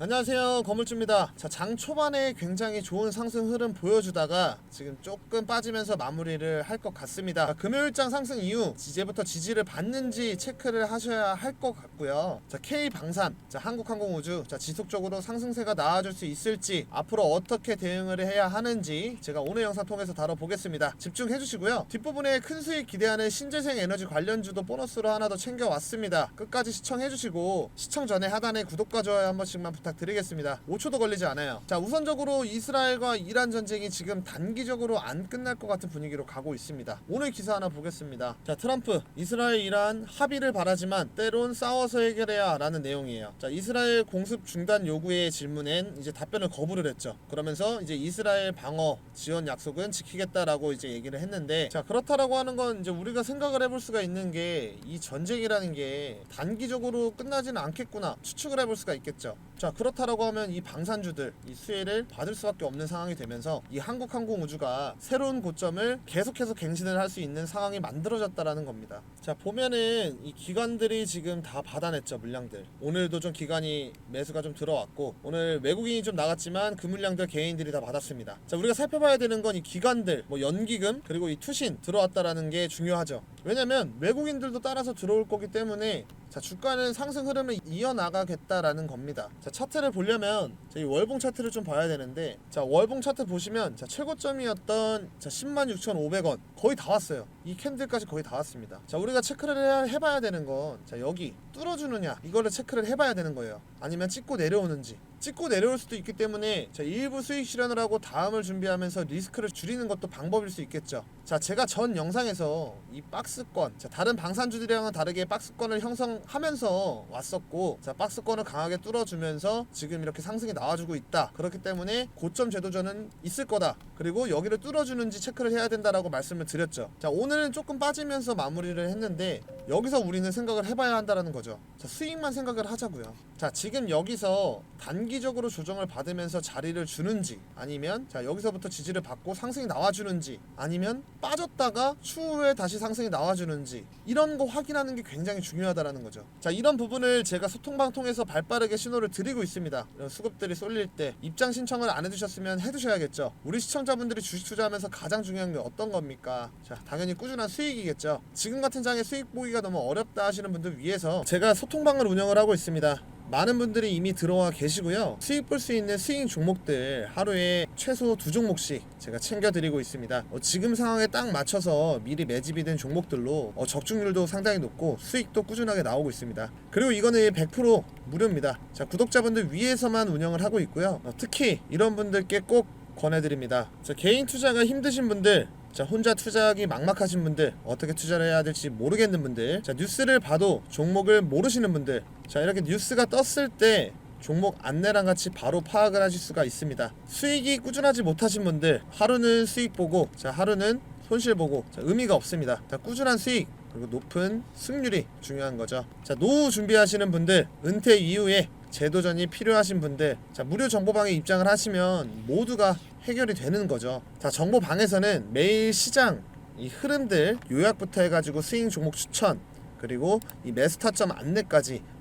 안녕하세요. 건물주입니다. 자 장 초반에 굉장히 좋은 상승 흐름 보여주다가 지금 조금 빠지면서 마무리를 할 것 같습니다. 자, 금요일장 상승 이후 이제부터 지지를 받는지 체크를 하셔야 할 것 같고요. 자 K방산. 자 한국항공우주. 자 지속적으로 상승세가 나와줄 수 있을지 앞으로 어떻게 대응을 해야 하는지 제가 오늘 영상 통해서 다뤄보겠습니다. 집중해 주시고요. 뒷부분에 큰 수익 기대하는 신재생 에너지 관련주도 보너스로 하나 더 챙겨왔습니다. 끝까지 시청해 주시고 시청 전에 하단에 구독과 좋아요 한 번씩만 부탁드 리겠습니다. 5초도 걸리지 않아요. 자 우선적으로 이스라엘과 이란 전쟁이 지금 단기적으로 안 끝날 것 같은 분위기로 가고 있습니다. 오늘 기사 하나 보겠습니다. 자 트럼프 이스라엘 이란 합의를 바라지만 때론 싸워서 해결해야 라는 내용이에요. 자 이스라엘 공습 중단 요구의 질문엔 이제 답변을 거부를 했죠. 그러면서 이제 이스라엘 방어 지원 약속은 지키겠다라고 이제 얘기를 했는데 자 그렇다라고 하는 건 이제 우리가 생각을 해볼 수가 있는 게 이 전쟁이라는 게 단기적으로 끝나지는 않겠구나 추측을 해볼 수가 있겠죠. 자 그렇다라고 하면 이 방산주들 이 수혜를 받을 수밖에 없는 상황이 되면서 이 한국항공우주가 새로운 고점을 계속해서 갱신을 할 수 있는 상황이 만들어졌다라는 겁니다. 자 보면은 이 기관들이 지금 다 받아냈죠 물량들. 오늘도 좀 기관이 매수가 좀 들어왔고 오늘 외국인이 좀 나갔지만 그 물량들 개인들이 다 받았습니다. 자 우리가 살펴봐야 되는 건 이 기관들 뭐 연기금 그리고 이 투신 들어왔다라는 게 중요하죠 왜냐면 외국인들도 따라서 들어올 거기 때문에 자 주가는 상승 흐름을 이어나가겠다라는 겁니다. 자 차트를 보려면 자, 이 월봉 차트를 좀 봐야 되는데 자 월봉 차트 보시면 자 최고점이었던 자 106,500원 거의 다 왔어요. 이 캔들까지 거의 다 왔습니다. 자 우리가 체크를 해야, 해봐야 되는 건 자 여기 뚫어주느냐 이거를 체크를 해봐야 되는 거예요. 아니면 찍고 내려오는지 찍고 내려올 수도 있기 때문에 자 일부 수익 실현을 하고 다음을 준비하면서 리스크를 줄이는 것도 방법일 수 있겠죠. 자 제가 전 영상에서 이 박스권 자 다른 방산주들이랑은 다르게 박스권을 형성하면서 왔었고 자 박스권을 강하게 뚫어주면서 지금 이렇게 상승이 나와주고 있다. 그렇기 때문에 고점 제도전은 있을 거다. 그리고 여기를 뚫어주는지 체크를 해야 된다라고 말씀을 드렸죠. 자 오늘은 조금 빠지면서 마무리를 했는데 여기서 우리는 생각을 해봐야 한다라는 거죠. 자 수익만 생각을 하자고요 자 지금 여기서 단기적으로 조정을 받으면서 자리를 주는지 아니면 자 여기서부터 지지를 받고 상승이 나와주는지 아니면 빠졌다가 추후에 다시 상승이 나와주는지 이런 거 확인하는 게 굉장히 중요하다라는 거죠. 자 이런 부분을 제가 소통방 통해서 발빠르게 신호를 드리고 있습니다. 수급들이 쏠릴 때 입장 신청을 안 해두셨으면 해두셔야겠죠. 우리 시청자분들이 주식 투자하면서 가장 중요한 게 어떤 겁니까? 자 당연히 꾸준한 수익이겠죠. 지금 같은 장에 수익 보기가 너무 어렵다 하시는 분들 위해서 제가 소통방을 운영을 하고 있습니다 많은 분들이 이미 들어와 계시고요. 수익 볼 수 있는 스윙 종목들 하루에 최소 두 종목씩 제가 챙겨드리고 있습니다. 어, 지금 상황에 딱 맞춰서 미리 매집이 된 종목들로 어, 적중률도 상당히 높고 수익도 꾸준하게 나오고 있습니다. 그리고 이거는 100% 무료입니다. 자 구독자분들 위해서만 운영을 하고 있고요. 어, 특히 이런 분들께 꼭 권해드립니다. 자, 개인 투자가 힘드신 분들 자 혼자 투자하기 막막하신 분들 어떻게 투자를 해야 될지 모르겠는 분들 자 뉴스를 봐도 종목을 모르시는 분들 자 이렇게 뉴스가 떴을 때 종목 안내랑 같이 바로 파악을 하실 수가 있습니다. 수익이 꾸준하지 못하신 분들 하루는 수익 보고 자 하루는 손실 보고 자 의미가 없습니다. 자 꾸준한 수익 그리고 높은 승률이 중요한 거죠. 자 노후 준비하시는 분들 은퇴 이후에 제도전이 필요하신 분들 자 무료 정보방에 입장을 하시면 모두가 해결이 되는 거죠. 자 정보방에서는 매일 시장 이 흐름들 요약부터 해가지고 스윙 종목 추천 그리고 이 매수 타점 안내까지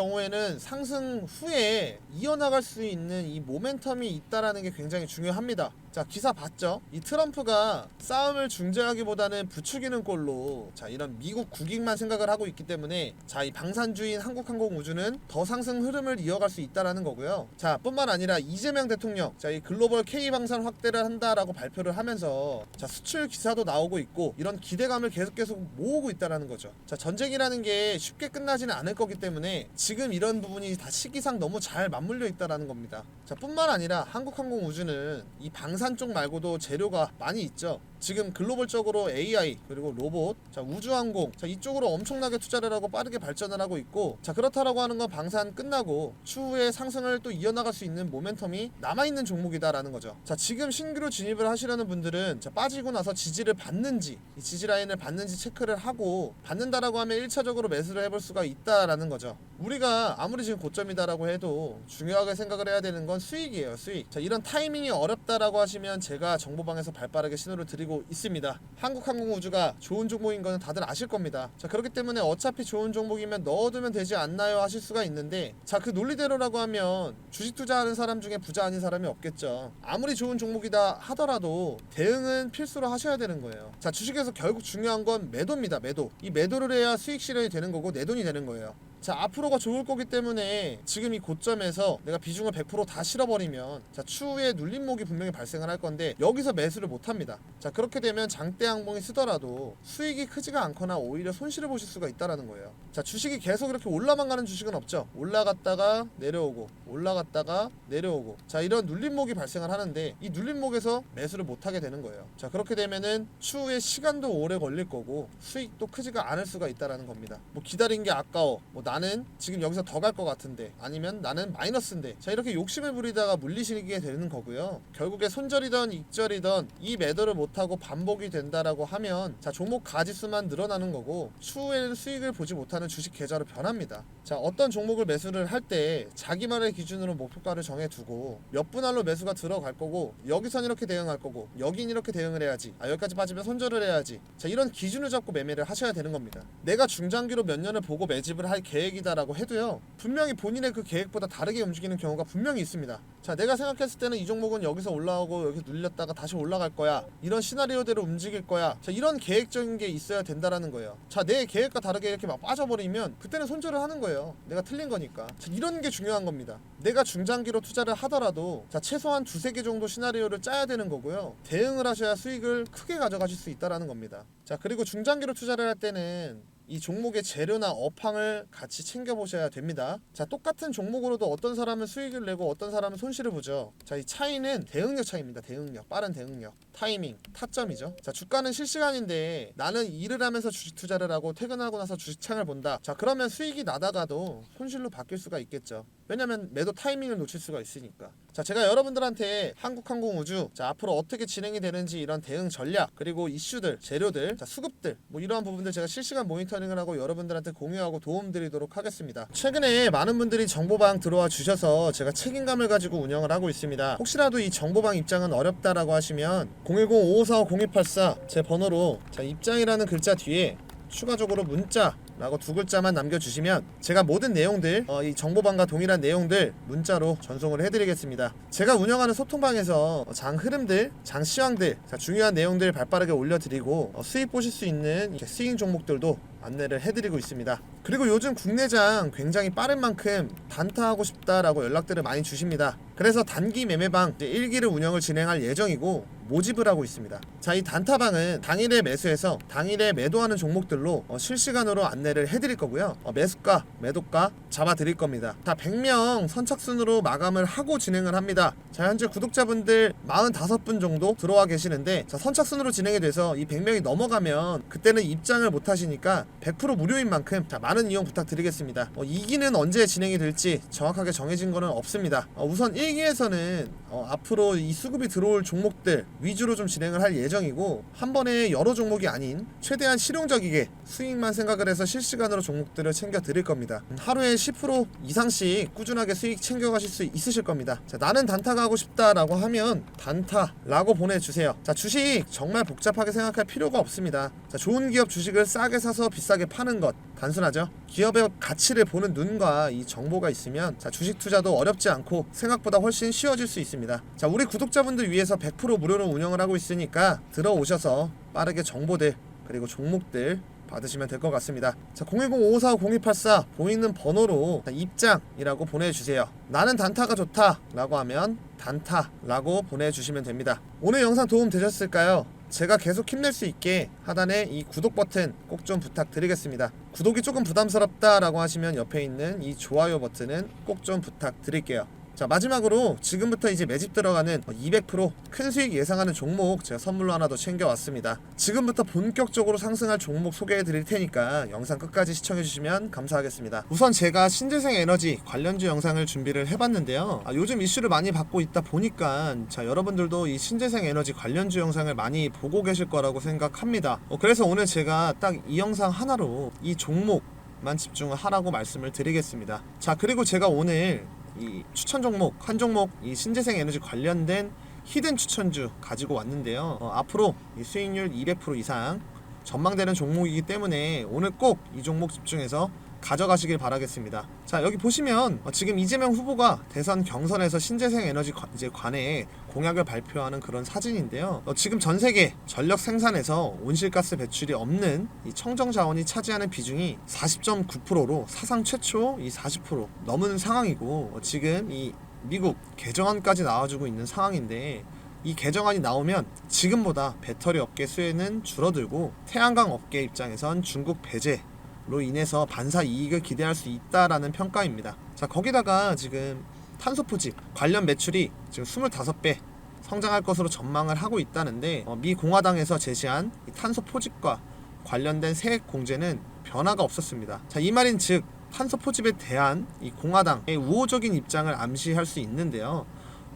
에는 상승 후에 이어나갈 수 있는 이 모멘텀이 있다라는 게 굉장히 중요합니다. 자 기사 봤죠? 이 트럼프가 싸움을 중재하기보다는 부추기는 꼴로 자 이런 미국 국익만 생각을 하고 있기 때문에 자 이 방산주인 한국항공우주는 더 상승 흐름을 이어갈 수 있다라는 거고요. 자 뿐만 아니라 이재명 대통령 자 이 글로벌 K 방산 확대를 한다라고 발표를 하면서 자 수출 기사도 나오고 있고 이런 기대감을 계속 계속 모으고 있다라는 거죠. 자 전쟁이라는 게 쉽게 끝나지는 않을 거기 때문에 지금 이런 부분이 다 시기상 너무 잘 맞물려 있다라는 겁니다. 자 뿐만 아니라 한국항공우주는 이 방산 쪽 말고도 재료가 많이 있죠. 지금 글로벌적으로 AI 그리고 로봇, 자 우주항공, 자 이쪽으로 엄청나게 투자를 하고 빠르게 발전을 하고 있고, 자 그렇다라고 하는 건 방산 끝나고 추후에 상승을 또 이어나갈 수 있는 모멘텀이 남아 있는 종목이다라는 거죠. 자 지금 신규로 진입을 하시려는 분들은 자 빠지고 나서 지지를 받는지, 이 지지 라인을 받는지 체크를 하고 받는다라고 하면 1차적으로 매수를 해볼 수가 있다라는 거죠. 우리가 아무리 지금 고점이다라고 해도 중요하게 생각을 해야 되는 건 수익이에요, 수익. 자 이런 타이밍이 어렵다라고 하시면 제가 정보방에서 발빠르게 신호를 드리고 있습니다. 한국항공우주가 좋은 종목인 거는 다들 아실 겁니다. 자 그렇기 때문에 어차피 좋은 종목이면 넣어두면 되지 않나요 하실 수가 있는데 자 그 논리대로라고 하면 주식 투자하는 사람 중에 부자 아닌 사람이 없겠죠. 아무리 좋은 종목이다 하더라도 대응은 필수로 하셔야 되는 거예요. 자 주식에서 결국 중요한 건 매도입니다. 매도. 이 매도를 해야 수익 실현이 되는 거고 내 돈이 되는 거예요. 자 앞으로가 좋을 거기 때문에 지금 이 고점에서 내가 비중을 100%다 실어버리면 자 추후에 눌림목이 분명히 발생을 할 건데 여기서 매수를 못합니다. 자 그렇게 되면 장대 항봉이 쓰더라도 수익이 크지가 않거나 오히려 손실을 보실 수가 있다라는 거예요. 자 주식이 계속 이렇게 올라만 가는 주식은 없죠. 올라갔다가 내려오고 올라갔다가 내려오고. 자 이런 눌림목이 발생을 하는데 이 눌림목에서 매수를 못하게 되는 거예요. 자 그렇게 되면은 추후에 시간도 오래 걸릴 거고 수익도 크지가 않을 수가 있다라는 겁니다. 뭐 기다린 게 아까워. 뭐 나는 지금 여기서 더 갈 것 같은데 아니면 나는 마이너스인데. 자 이렇게 욕심을 부리다가 물리시게 되는 거고요. 결국에 손절이던 익절이던 이 매도를 못하고 반복이 된다라고 하면 자 종목 가지수만 늘어나는 거고 추후에는 수익을 보지 못하는 주식 계좌로 변합니다. 자 어떤 종목을 매수를 할 때 자기만의 기준으로 목표가를 정해두고 몇 분할로 매수가 들어갈 거고 여기선 이렇게 대응할 거고 여긴 이렇게 대응을 해야지 아 여기까지 빠지면 손절을 해야지. 자 이런 기준을 잡고 매매를 하셔야 되는 겁니다. 내가 중장기로 몇 년을 보고 매집을 할 계획 이다라고 해도요 분명히 본인의 그 계획보다 다르게 움직이는 경우가 분명히 있습니다. 자 내가 생각했을 때는 이 종목은 여기서 올라오고 여기 눌렸다가 다시 올라갈 거야. 이런 시나리오대로 움직일 거야. 자 이런 계획적인 게 있어야 된다라는 거예요. 자 내 계획과 다르게 이렇게 막 빠져버리면 그때는 손절을 하는 거예요. 내가 틀린 거니까. 자 이런 게 중요한 겁니다. 내가 중장기로 투자를 하더라도 자 최소한 두세 개 정도 시나리오를 짜야 되는 거고요. 대응을 하셔야 수익을 크게 가져가실 수 있다라는 겁니다. 자 그리고 중장기로 투자를 할 때는 이 종목의 재료나 업황을 같이 챙겨보셔야 됩니다. 자, 똑같은 종목으로도 어떤 사람은 수익을 내고 어떤 사람은 손실을 보죠. 자, 이 차이는 대응력 차이입니다. 대응력, 빠른 대응력, 타이밍, 타점이죠. 자, 주가는 실시간인데 나는 일을 하면서 주식 투자를 하고 퇴근하고 나서 주식창을 본다. 자, 그러면 수익이 나다가도 손실로 바뀔 수가 있겠죠. 왜냐면 매도 타이밍을 놓칠 수가 있으니까. 자, 제가 여러분들한테 한국항공우주 자 앞으로 어떻게 진행이 되는지 이런 대응 전략 그리고 이슈들, 재료들, 자 수급들 뭐 이러한 부분들 제가 실시간 모니터링을 하고 여러분들한테 공유하고 도움드리도록 하겠습니다. 최근에 많은 분들이 정보방 들어와 주셔서 제가 책임감을 가지고 운영을 하고 있습니다. 혹시라도 이 정보방 입장은 어렵다라고 하시면 010-5545-0284 제 번호로 자 입장이라는 글자 뒤에 추가적으로 문자 라고 두 글자만 남겨주시면 제가 모든 내용들 어, 이 정보방과 동일한 내용들 문자로 전송을 해드리겠습니다. 제가 운영하는 소통방에서 장 흐름들, 장 시황들, 자, 중요한 내용들 발빠르게 올려드리고 어, 수익 보실 수 있는 스윙 종목들도 안내를 해드리고 있습니다. 그리고 요즘 국내장 굉장히 빠른 만큼 단타하고 싶다라고 연락들을 많이 주십니다. 그래서 단기 매매방 1기를 운영을 진행할 예정이고 모집을 하고 있습니다. 자, 이 단타방은 당일에 매수해서 당일에 매도하는 종목들로 어, 실시간으로 안내를 해드릴 거고요. 어, 매수가, 매도가 잡아드릴 겁니다. 자, 100명 선착순으로 마감을 하고 진행을 합니다. 자, 현재 구독자분들 45분 정도 들어와 계시는데 자, 선착순으로 진행이 돼서 이 100명이 넘어가면 그때는 입장을 못 하시니까 100% 무료인 만큼 자, 많은 이용 부탁드리겠습니다. 어, 2기는 언제 진행이 될지 정확하게 정해진 거는 없습니다. 어, 우선 1기에서는 어, 앞으로 이 수급이 들어올 종목들 위주로 좀 진행을 할 예정이고 한 번에 여러 종목이 아닌 최대한 실용적이게 수익만 생각을 해서 실시간으로 종목들을 챙겨 드릴 겁니다. 음, 하루에 10% 이상씩 꾸준하게 수익 챙겨 가실 수 있으실 겁니다. 자, 나는 단타가 하고 싶다라고 하면 단타라고 보내주세요. 자, 주식 정말 복잡하게 생각할 필요가 없습니다. 자, 좋은 기업 주식을 싸게 사서 비싸게 파는 것 단순하죠. 기업의 가치를 보는 눈과 이 정보가 있으면 자 주식 투자도 어렵지 않고 생각보다 훨씬 쉬워질 수 있습니다. 자 우리 구독자분들 위해서 100% 무료로 운영을 하고 있으니까 들어오셔서 빠르게 정보들 그리고 종목들 받으시면 될 것 같습니다. 자, 010-5545-0284 보이는 번호로 입장이라고 보내주세요. 나는 단타가 좋다 라고 하면 단타라고 보내주시면 됩니다. 오늘 영상 도움 되셨을까요? 제가 계속 힘낼 수 있게 하단에 이 구독 버튼 꼭 좀 부탁드리겠습니다. 구독이 조금 부담스럽다라고 하시면 옆에 있는 이 좋아요 버튼은 꼭 좀 부탁드릴게요. 자 마지막으로 지금부터 이제 매집 들어가는 200%큰 수익 예상하는 종목 제가 선물로 하나 더 챙겨왔습니다. 지금부터 본격적으로 상승할 종목 소개해 드릴 테니까 영상 끝까지 시청해 주시면 감사하겠습니다. 우선 제가 신재생 에너지 관련주 영상을 준비를 해봤는데요. 아, 요즘 이슈를 많이 받고 있다 보니까 자 여러분들도 이 신재생 에너지 관련주 영상을 많이 보고 계실 거라고 생각합니다. 어, 그래서 오늘 제가 딱 이 영상 하나로 이 종목 만 집중을 하라고 말씀을 드리겠습니다. 자 그리고 제가 오늘 이 추천 종목 한 종목 이 신재생 에너지 관련된 히든 추천주 가지고 왔는데요. 어, 앞으로 이 수익률 200% 이상 전망되는 종목이기 때문에 오늘 꼭 이 종목 집중해서 가져가시길 바라겠습니다. 자 여기 보시면 어, 지금 이재명 후보가 대선 경선에서 신재생 에너지 관, 이제 관에 공약을 발표하는 그런 사진인데요. 어, 지금 전 세계 전력 생산에서 온실가스 배출이 없는 이 청정 자원이 차지하는 비중이 40.9%로 사상 최초 이 40% 넘은 상황이고 어, 지금 이 미국 개정안까지 나와주고 있는 상황인데 이 개정안이 나오면 지금보다 배터리 업계 수혜는 줄어들고 태양광 업계 입장에선 중국 배제 로 인해서 반사 이익을 기대할 수 있다라는 평가입니다. 자 거기다가 지금 탄소 포집 관련 매출이 지금 25배 성장할 것으로 전망을 하고 있다는데 어, 미 공화당에서 제시한 이 탄소 포집과 관련된 세액 공제는 변화가 없었습니다. 자 이 말인 즉 탄소 포집에 대한 이 공화당의 우호적인 입장을 암시할 수 있는데요.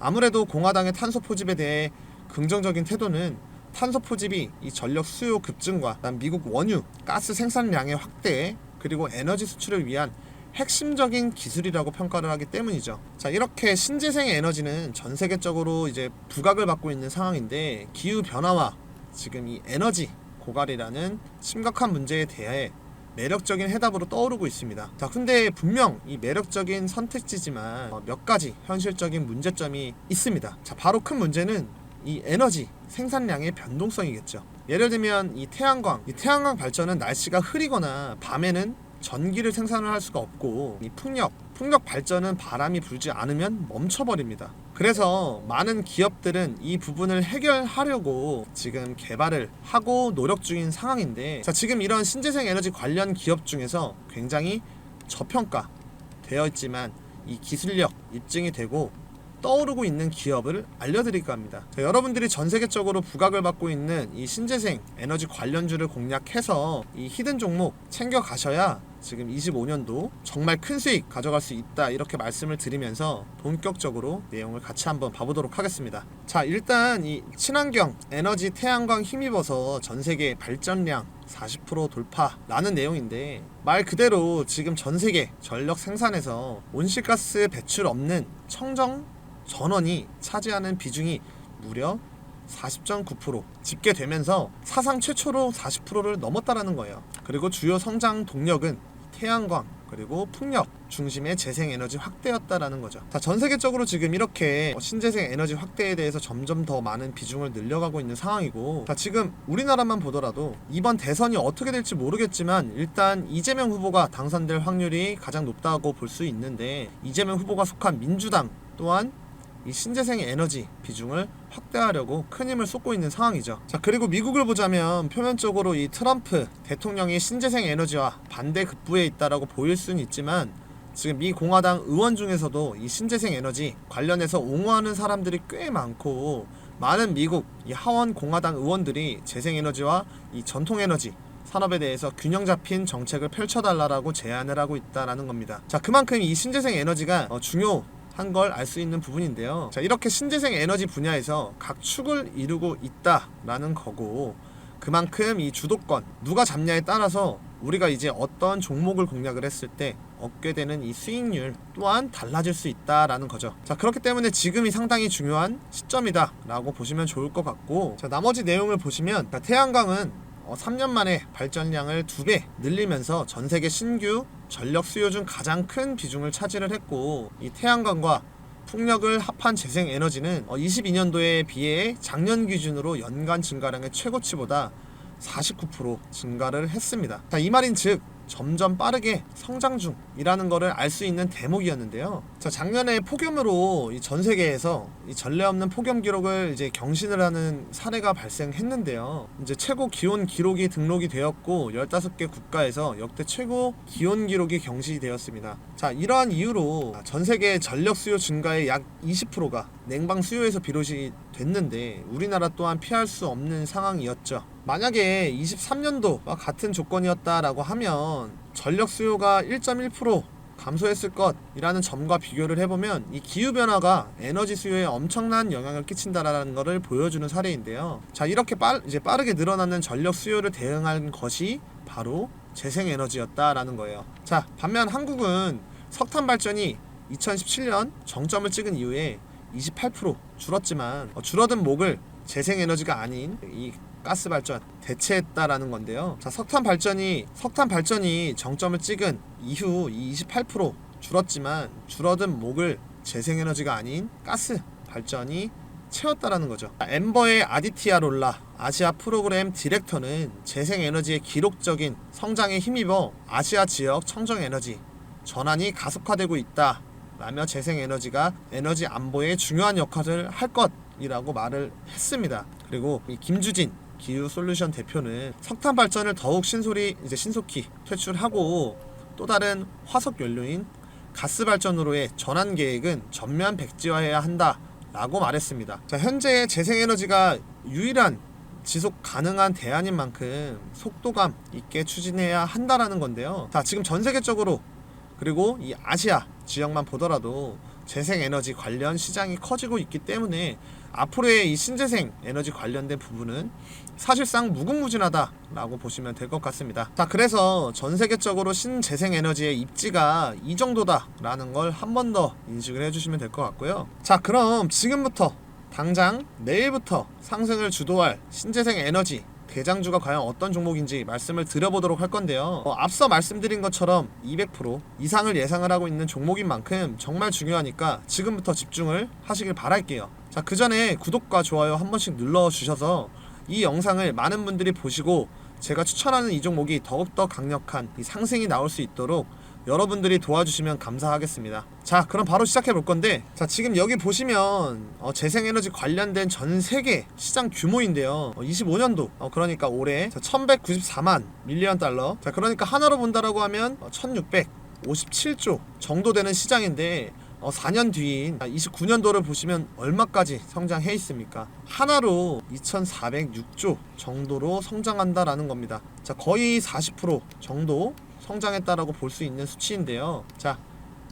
아무래도 공화당의 탄소 포집에 대해 긍정적인 태도는 탄소 포집이 이 전력 수요 급증과 미국 원유 가스 생산량의 확대 그리고 에너지 수출을 위한 핵심적인 기술이라고 평가를 하기 때문이죠. 자 이렇게 신재생 에너지는 전 세계적으로 이제 부각을 받고 있는 상황인데 기후 변화와 지금 이 에너지 고갈이라는 심각한 문제에 대해 매력적인 해답으로 떠오르고 있습니다. 자, 근데 분명 이 매력적인 선택지지만 어, 몇 가지 현실적인 문제점이 있습니다. 자, 바로 큰 문제는 이 에너지 생산량의 변동성이겠죠. 예를 들면 이 태양광, 이 태양광 발전은 날씨가 흐리거나 밤에는 전기를 생산을 할 수가 없고 이 풍력, 풍력 발전은 바람이 불지 않으면 멈춰버립니다. 그래서 많은 기업들은 이 부분을 해결하려고 지금 개발을 하고 노력 중인 상황인데 자 지금 이런 신재생 에너지 관련 기업 중에서 굉장히 저평가 되어 있지만 이 기술력 입증이 되고 떠오르고 있는 기업을 알려드릴까 합니다. 자, 여러분들이 전 세계적으로 부각을 받고 있는 이 신재생 에너지 관련주를 공략해서 이 히든 종목 챙겨 가셔야 지금 25년도 정말 큰 수익 가져갈 수 있다 이렇게 말씀을 드리면서 본격적으로 내용을 같이 한번 봐보도록 하겠습니다. 자 일단 이 친환경 에너지 태양광 힘입어서 전 세계 발전량 40% 돌파라는 내용인데 말 그대로 지금 전 세계 전력 생산에서 온실가스 배출 없는 청정 전원이 차지하는 비중이 무려 40.9% 집계되면서 사상 최초로 40%를 넘었다라는 거예요. 그리고 주요 성장 동력은 태양광 그리고 풍력 중심의 재생 에너지 확대였다라는 거죠. 자, 전 세계적으로 지금 이렇게 신재생 에너지 확대에 대해서 점점 더 많은 비중을 늘려가고 있는 상황이고, 자, 지금 우리나라만 보더라도 이번 대선이 어떻게 될지 모르겠지만 일단 이재명 후보가 당선될 확률이 가장 높다고 볼 수 있는데 이재명 후보가 속한 민주당 또한 이 신재생 에너지 비중을 확대하려고 큰 힘을 쏟고 있는 상황이죠. 자, 그리고 미국을 보자면 표면적으로 이 트럼프 대통령이 신재생 에너지와 반대 급부에 있다라고 보일 수는 있지만 지금 미 공화당 의원 중에서도 이 신재생 에너지 관련해서 옹호하는 사람들이 꽤 많고 많은 미국 이 하원 공화당 의원들이 재생 에너지와 이 전통 에너지 산업에 대해서 균형 잡힌 정책을 펼쳐달라고 제안을 하고 있다라는 겁니다. 자, 그만큼 이 신재생 에너지가 어, 중요 한 걸 알 수 있는 부분인데요. 자, 이렇게 신재생 에너지 분야에서 각 축을 이루고 있다라는 거고 그만큼 이 주도권 누가 잡냐에 따라서 우리가 이제 어떤 종목을 공략을 했을 때 얻게 되는 이 수익률 또한 달라질 수 있다라는 거죠. 자, 그렇기 때문에 지금이 상당히 중요한 시점이다라고 보시면 좋을 것 같고 자, 나머지 내용을 보시면 자, 태양광은 어, 3년 만에 발전량을 두배 늘리면서 전 세계 신규 전력 수요 중 가장 큰 비중을 차지를 했고 이 태양광과 풍력을 합한 재생 에너지는 22년도에 비해 작년 기준으로 연간 증가량의 최고치보다 49% 증가를 했습니다. 자, 이 말인 즉 점점 빠르게 성장 중이라는 것을 알 수 있는 대목이었는데요. 자, 작년에 폭염으로 이전 세계에서 이 전례 없는 폭염 기록을 이제 경신을 하는 사례가 발생했는데요. 이제 최고 기온 기록이 등록이 되었고 15개 국가에서 역대 최고 기온 기록이 경신되었습니다. 자, 이러한 이유로 전 세계 전력 수요 증가의 약 20%가 냉방 수요에서 비롯이 됐는데 우리나라 또한 피할 수 없는 상황이었죠. 만약에 23년도와 같은 조건이었다라고 하면 전력 수요가 1.1% 감소했을 것이라는 점과 비교를 해보면 이 기후 변화가 에너지 수요에 엄청난 영향을 끼친다라는 것을 보여주는 사례인데요. 자 이렇게 빠, 이제 빠르게 늘어나는 전력 수요를 대응한 것이 바로 재생 에너지였다라는 거예요. 자 반면 한국은 석탄 발전이 2017년 정점을 찍은 이후에 28% 줄었지만 어, 줄어든 목을 재생 에너지가 아닌 이 가스 발전 대체했다라는 건데요. 자, 석탄 발전이 석탄 발전이 정점을 찍은 이후 이28% 줄었지만 줄어든 목을 재생 에너지가 아닌 가스 발전이 채웠다라는 거죠. 엠버의 아디티아 롤라 아시아 프로그램 디렉터는 재생 에너지의 기록적인 성장에 힘입어 아시아 지역 청정 에너지 전환이 가속화되고 있다. 라며 재생 에너지가 에너지 안보에 중요한 역할을 할 것이라고 말을 했습니다. 그리고 이 김주진 기후 솔루션 대표는 석탄 발전을 더욱 신소리 이제 신속히 퇴출하고 또 다른 화석 연료인 가스 발전으로의 전환 계획은 전면 백지화해야 한다라고 말했습니다. 자, 현재 재생 에너지가 유일한 지속 가능한 대안인 만큼 속도감 있게 추진해야 한다라는 건데요. 자, 지금 전 세계적으로 그리고 이 아시아 지역만 보더라도 재생 에너지 관련 시장이 커지고 있기 때문에 앞으로의 이 신재생 에너지 관련된 부분은 사실상 무궁무진하다라고 보시면 될 것 같습니다. 자, 그래서 전 세계적으로 신재생 에너지의 입지가 이 정도다라는 걸 한 번 더 인식을 해주시면 될 것 같고요. 자, 그럼 지금부터 당장 내일부터 상승을 주도할 신재생 에너지 대장주가 과연 어떤 종목인지 말씀을 드려보도록 할 건데요. 어, 앞서 말씀드린 것처럼 200% 이상을 예상을 하고 있는 종목인 만큼 정말 중요하니까 지금부터 집중을 하시길 바랄게요. 자, 그 전에 구독과 좋아요 한 번씩 눌러주셔서 이 영상을 많은 분들이 보시고 제가 추천하는 이 종목이 더욱더 강력한 이 상승이 나올 수 있도록 여러분들이 도와주시면 감사하겠습니다. 자, 그럼 바로 시작해 볼 건데, 자, 지금 여기 보시면 어, 재생에너지 관련된 전 세계 시장 규모인데요. 어, 25년도, 어, 그러니까 올해 1,194만 밀리언 달러. 자, 그러니까 하나로 본다라고 하면 어, 1,657조 정도 되는 시장인데, 어, 4년 뒤인 29년도를 보시면 얼마까지 성장해 있습니까? 하나로 2,406조 정도로 성장한다라는 겁니다. 자, 거의 40% 정도 성장했다라고 볼 수 있는 수치인데요. 자,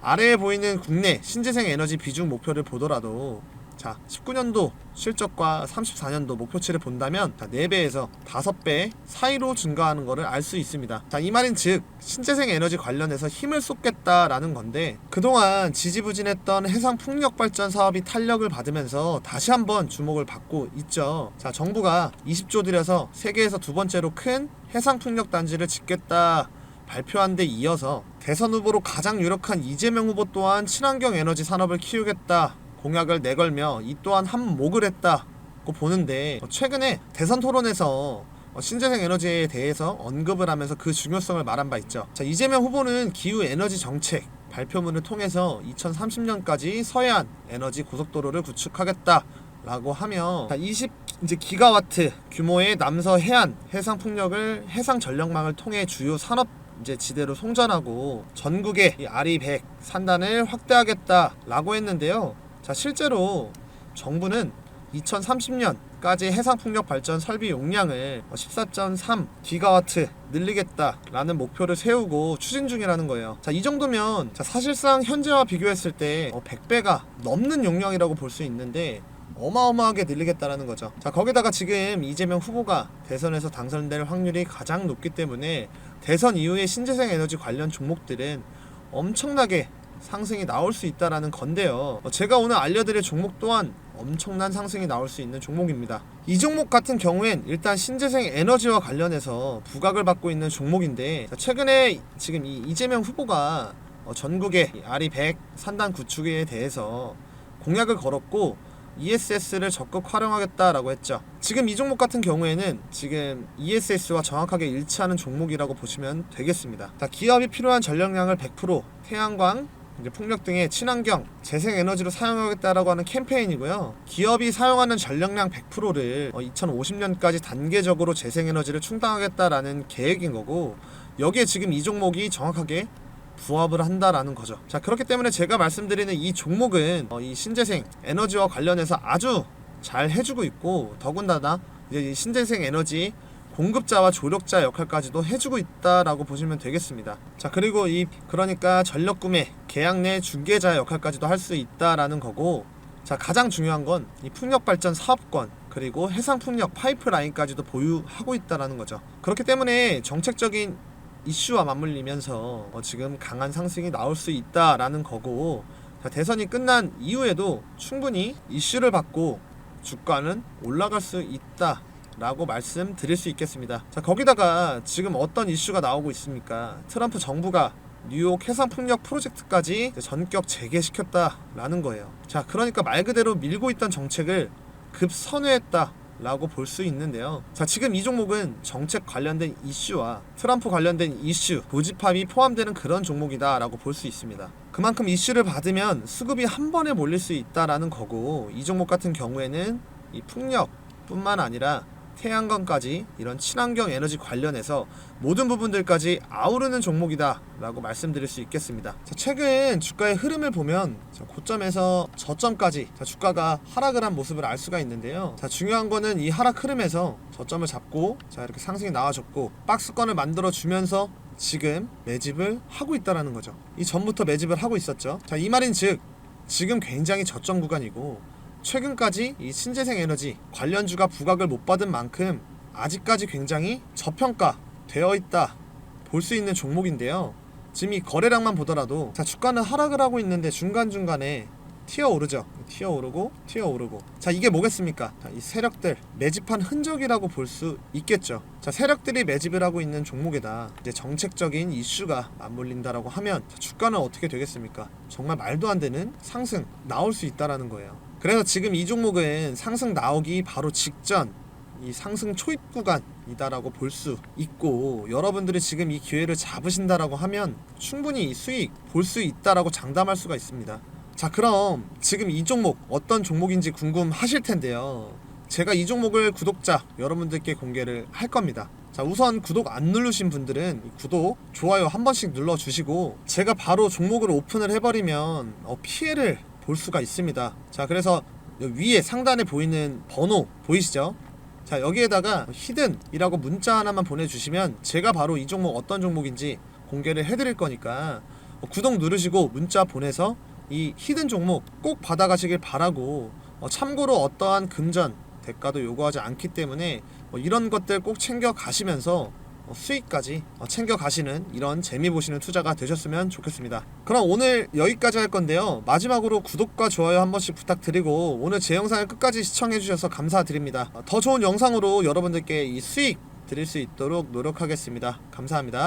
아래에 보이는 국내 신재생 에너지 비중 목표를 보더라도 자, 19년도 실적과 34년도 목표치를 본다면 자, 4배에서 5배 사이로 증가하는 것을 알 수 있습니다. 자, 이 말인 즉 신재생 에너지 관련해서 힘을 쏟겠다라는 건데 그동안 지지부진했던 해상 풍력 발전 사업이 탄력을 받으면서 다시 한번 주목을 받고 있죠. 자, 정부가 20조 들여서 세계에서 두 번째로 큰 해상 풍력 단지를 짓겠다 발표한 데 이어서 대선 후보로 가장 유력한 이재명 후보 또한 친환경 에너지 산업을 키우겠다 공약을 내걸며 이 또한 한몫을 했다고 보는데 최근에 대선 토론에서 신재생 에너지에 대해서 언급을 하면서 그 중요성을 말한 바 있죠. 자, 이재명 후보는 기후 에너지 정책 발표문을 통해서 2030년까지 서해안 에너지 고속도로를 구축하겠다 라고 하며 20 이제 기가와트 규모의 남서 해안 해상 풍력을 해상 전력망을 통해 주요 산업 이제 지대로 송전하고 전국의 이 아리 100 산단을 확대하겠다라고 했는데요. 자, 실제로 정부는 2030년까지 해상 풍력 발전 설비 용량을 14.3 기가와트 늘리겠다라는 목표를 세우고 추진 중이라는 거예요. 자, 이 정도면 자, 사실상 현재와 비교했을 때 100배가 넘는 용량이라고 볼 수 있는데 어마어마하게 늘리겠다라는 거죠. 자, 거기다가 지금 이재명 후보가 대선에서 당선될 확률이 가장 높기 때문에 대선 이후에 신재생 에너지 관련 종목들은 엄청나게 상승이 나올 수 있다라는 건데요. 어, 제가 오늘 알려드릴 종목 또한 엄청난 상승이 나올 수 있는 종목입니다. 이 종목 같은 경우엔 일단 신재생 에너지와 관련해서 부각을 받고 있는 종목인데 자, 최근에 지금 이 이재명 후보가 어, 전국의 이 아리 100 산단 구축에 대해서 공약을 걸었고 ESS를 적극 활용하겠다라고 했죠. 지금 이 종목 같은 경우에는 지금 ESS와 정확하게 일치하는 종목이라고 보시면 되겠습니다. 자, 기업이 필요한 전력량을 100% 태양광, 이제 풍력 등의 친환경 재생 에너지로 사용하겠다라고 하는 캠페인이고요. 기업이 사용하는 전력량 100%를 2050년까지 단계적으로 재생 에너지를 충당하겠다라는 계획인 거고 여기에 지금 이 종목이 정확하게 부합을 한다라는 거죠. 자 그렇기 때문에 제가 말씀드리는 이 종목은 어, 이 신재생 에너지와 관련해서 아주 잘 해주고 있고 더군다나 이제 이 신재생 에너지 공급자와 조력자 역할까지도 해주고 있다라고 보시면 되겠습니다. 자 그리고 이 그러니까 전력 구매 계약 내 중개자 역할까지도 할 수 있다라는 거고 자 가장 중요한 건 이 풍력 발전 사업권 그리고 해상 풍력 파이프라인까지도 보유하고 있다라는 거죠. 그렇기 때문에 정책적인 이슈와 맞물리면서 어, 지금 강한 상승이 나올 수 있다라는 거고 자, 대선이 끝난 이후에도 충분히 이슈를 받고 주가는 올라갈 수 있다 라고 말씀드릴 수 있겠습니다. 자 거기다가 지금 어떤 이슈가 나오고 있습니까? 트럼프 정부가 뉴욕 해상 풍력 프로젝트까지 전격 재개시켰다라는 거예요. 자 그러니까 말 그대로 밀고 있던 정책을 급선회했다. 라고 볼 수 있는데요. 자, 지금 이 종목은 정책 관련된 이슈와 트럼프 관련된 이슈, 고집합이 포함되는 그런 종목이다라고 볼 수 있습니다. 그만큼 이슈를 받으면 수급이 한 번에 몰릴 수 있다라는 거고 이 종목 같은 경우에는 이 풍력뿐만 아니라 태양광까지 이런 친환경 에너지 관련해서 모든 부분들까지 아우르는 종목이다라고 말씀드릴 수 있겠습니다. 자, 최근 주가의 흐름을 보면 자, 고점에서 저점까지 자, 주가가 하락을 한 모습을 알 수가 있는데요. 자, 중요한 거는 이 하락 흐름에서 저점을 잡고 자, 이렇게 상승이 나와줬고 박스권을 만들어 주면서 지금 매집을 하고 있다라는 거죠. 이 전부터 매집을 하고 있었죠. 자, 이 말인 즉 지금 굉장히 저점 구간이고 최근까지 이 신재생 에너지 관련주가 부각을 못 받은 만큼 아직까지 굉장히 저평가 되어 있다 볼 수 있는 종목인데요. 지금 이 거래량만 보더라도 자 주가는 하락을 하고 있는데 중간 중간에 튀어 오르죠. 튀어 오르고 튀어 오르고. 자 이게 뭐겠습니까? 자, 이 세력들 매집한 흔적이라고 볼 수 있겠죠. 자 세력들이 매집을 하고 있는 종목에다 이제 정책적인 이슈가 맞물린다라고 하면 자, 주가는 어떻게 되겠습니까? 정말 말도 안 되는 상승 나올 수 있다라는 거예요. 그래서 지금 이 종목은 상승 나오기 바로 직전 이 상승 초입 구간이다라고 볼 수 있고 여러분들이 지금 이 기회를 잡으신다라고 하면 충분히 이 수익 볼 수 있다라고 장담할 수가 있습니다. 자 그럼 지금 이 종목 어떤 종목인지 궁금하실 텐데요. 제가 이 종목을 구독자 여러분들께 공개를 할 겁니다. 자 우선 구독 안 누르신 분들은 이 구독 좋아요 한 번씩 눌러 주시고 제가 바로 종목을 오픈을 해버리면 어, 피해를 볼 수가 있습니다. 자 그래서 위에 상단에 보이는 번호 보이시죠? 자 여기에다가 히든이라고 문자 하나만 보내주시면 제가 바로 이 종목 어떤 종목인지 공개를 해드릴 거니까 어, 구독 누르시고 문자 보내서 이 히든 종목 꼭 받아가시길 바라고 어, 참고로 어떠한 금전 대가도 요구하지 않기 때문에 뭐 이런 것들 꼭 챙겨 가시면서 어, 수익까지 어, 챙겨 가시는 이런 재미 보시는 투자가 되셨으면 좋겠습니다. 그럼 오늘 여기까지 할 건데요. 마지막으로 구독과 좋아요 한 번씩 부탁드리고 오늘 제 영상을 끝까지 시청해 주셔서 감사드립니다. 어, 더 좋은 영상으로 여러분들께 이 수익 드릴 수 있도록 노력하겠습니다. 감사합니다.